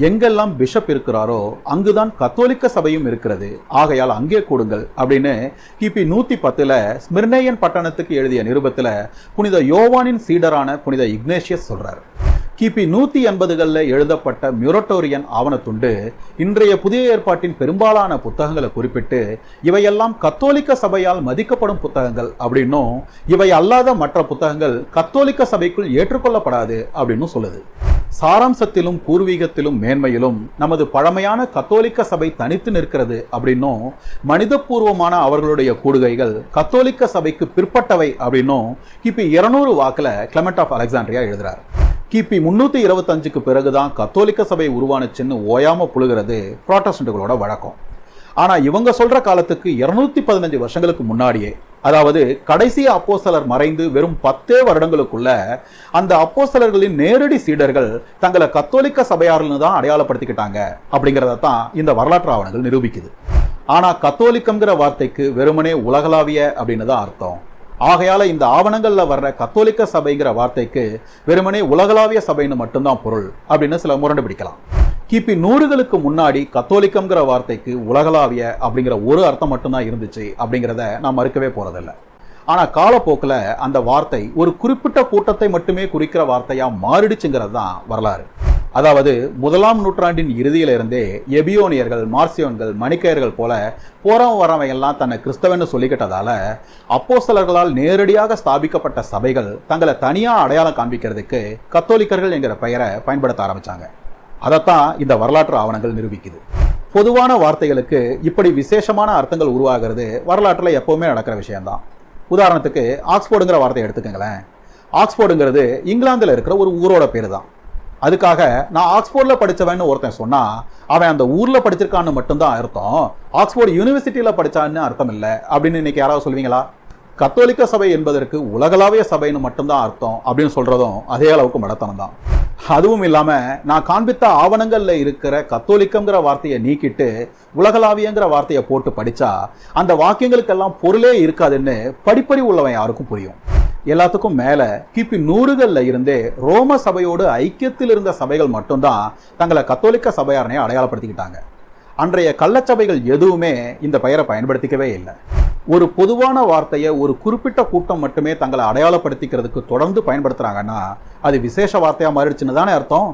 எங்கெல்லாம் பிஷப் இருக்கிறாரோ அங்குதான் கத்தோலிக்க சபையும் இருக்கிறது. ஆகையால் அங்கே கூடுங்கள் அப்படின்னு கிபி நூத்தி பத்துல ஸ்மிர்னேயன் பட்டணத்துக்கு எழுதிய நிருபத்துல புனித யோவானின் சீடரான புனித இக்னேஷியஸ் சொல்றார். கிபி நூத்தி எண்பதுகளில் எழுதப்பட்ட மியூரட்டோரியன் ஆவணத்துண்டு இன்றைய புதிய ஏற்பாட்டின் பெரும்பாலான புத்தகங்களை குறிப்பிட்டு இவையெல்லாம் கத்தோலிக்க சபையால் மதிக்கப்படும் புத்தகங்கள் அப்படின்னும் இவை அல்லாத மற்ற புத்தகங்கள் கத்தோலிக்க சபைக்குள் ஏற்றுக்கொள்ளப்படாது அப்படின்னு சொல்லுது. சாராம்சத்திலும் பூர்வீகத்திலும் மேன்மையிலும் நமது பழமையான கத்தோலிக்க சபை தனித்து நிற்கிறது அப்படின்னும் மனிதபூர்வமான அவர்களுடைய கூடுகைகள் கத்தோலிக்க சபைக்கு பிற்பட்டவை அப்படின்னும் கிபி இருநூறு வாக்கில் கிளமெண்ட் ஆஃப் அலெக்சாண்ட்ரியா எழுதுறார். கிபி முன்னூற்றி இருபத்தஞ்சுக்கு பிறகுதான் கத்தோலிக்க சபை உருவானுச்சுன்னு ஓயாம புழுகிறது புரோட்டஸ்டன்ட்டுகளோட வழக்கம். ஆனால் இவங்க சொல்கிற காலத்துக்கு இரநூத்தி பதினஞ்சு வருஷங்களுக்கு முன்னாடியே அதாவது கடைசி அப்போசலர் மறைந்து வெறும் பத்தே வருடங்களுக்குள்ள அந்த அப்போசலர்களின் நேரடி சீடர்கள் தங்களை கத்தோலிக்க சபையார்னு தான் அடையாளப்படுத்திக்கிட்டாங்க அப்படிங்கிறத தான் இந்த வரலாற்று ஆவணங்கள் நிரூபிக்குது. ஆனா கத்தோலிக்கம்ங்கிற வார்த்தைக்கு வெறுமனே உலகளாவிய அப்படின்னு தான் அர்த்தம். ஆகையால இந்த ஆவணங்கள்ல வர்ற கத்தோலிக்க சபைங்கிற வார்த்தைக்கு வெறுமனே உலகளாவிய சபைன்னு மட்டும்தான் பொருள் அப்படின்னு சில முரண்டு பிடிக்கலாம். கிபி நூறுகளுக்கு முன்னாடி கத்தோலிக்கம்ங்கிற வார்த்தைக்கு உலகளாவிய அப்படிங்கிற ஒரு அர்த்தம் மட்டும்தான் இருந்துச்சு அப்படிங்கிறத நான் மறுக்கவே போகிறதில்ல ஆனால் காலப்போக்கில் அந்த வார்த்தை ஒரு குறிப்பிட்ட கூட்டத்தை மட்டுமே குறிக்கிற வார்த்தையாக மாறிடுச்சுங்கிறது தான் வரலாறு. அதாவது முதலாம் நூற்றாண்டின் இறுதியில இருந்தே எபியோனியர்கள் மார்சியோன்கள் மணிக்கையர்கள் போல போறவன் வரவன் எல்லாம் தன்னை கிறிஸ்தவன்னு சொல்லிக்கிட்டதால அப்போஸ்தலர்களால் நேரடியாக ஸ்தாபிக்கப்பட்ட சபைகள் தங்களை தனியாக அடையாளம் காண்பிக்கிறதுக்கு கத்தோலிக்கர்கள் என்கிற பெயரை பயன்படுத்த ஆரம்பிச்சாங்க. அதைத்தான் இந்த வரலாற்று ஆவணங்கள் நிரூபிக்குது. பொதுவான வார்த்தைகளுக்கு இப்படி விசேஷமான அர்த்தங்கள் உருவாகிறது வரலாற்றில் எப்பவுமே நடக்கிற விஷயம்தான். உதாரணத்துக்கு ஆக்ஸ்போர்டுங்கிற வார்த்தையை எடுத்துக்கங்களேன். ஆக்ஸ்போர்டுங்கிறது இங்கிலாந்தில் இருக்கிற ஒரு ஊரோட பேர் தான் அதுக்காக நான் ஆக்ஸ்போர்டில் படித்தவன்னு ஒருத்தன் சொன்னால் அவன் அந்த ஊரில் படிச்சிருக்கான்னு மட்டும்தான் அர்த்தம். ஆக்ஸ்போர்டு யூனிவர்சிட்டியில் படிச்சான்னு அர்த்தம் இல்லை அப்படின்னு இன்னைக்கு யாராவது சொல்லுவீங்களா? கத்தோலிக்க சபை என்பதற்கு உலகளாவிய சபைன்னு மட்டும்தான் அர்த்தம் அப்படின்னு சொல்கிறதும் அதே அளவுக்கு மடத்தனம் தான் அதுவும் இல்லாமல் நான் காண்பித்த ஆவணங்களில் இருக்கிற கத்தோலிக்கங்கிற வார்த்தையை நீக்கிட்டு உலகளாவியங்கிற வார்த்தையை போட்டு படிச்சா அந்த வாக்கியங்களுக்கெல்லாம் பொருளே இருக்காதுன்னு படிப்படி உள்ளவன் யாருக்கும் புரியும். எல்லாத்துக்கும் மேல கிபி நூறுகளில் இருந்தே ரோம சபையோடு ஐக்கியத்தில் இருந்த சபைகள் மட்டும்தான் தங்களை கத்தோலிக்க சபையாரனை அடையாளப்படுத்திக்கிட்டாங்க. அன்றைய கள்ளச்சபைகள் எதுவுமே இந்த பெயரை பயன்படுத்திக்கவே இல்லை. ஒரு பொதுவான வார்த்தையை ஒரு குறிப்பிட்ட கூட்டம் மட்டுமே தங்களை அடையாளப்படுத்திக்கிறதுக்கு தொடர்ந்து பயன்படுத்துகிறாங்கன்னா அது விசேஷ வார்த்தையாக மாறிடுச்சுன்னு தானே அர்த்தம்?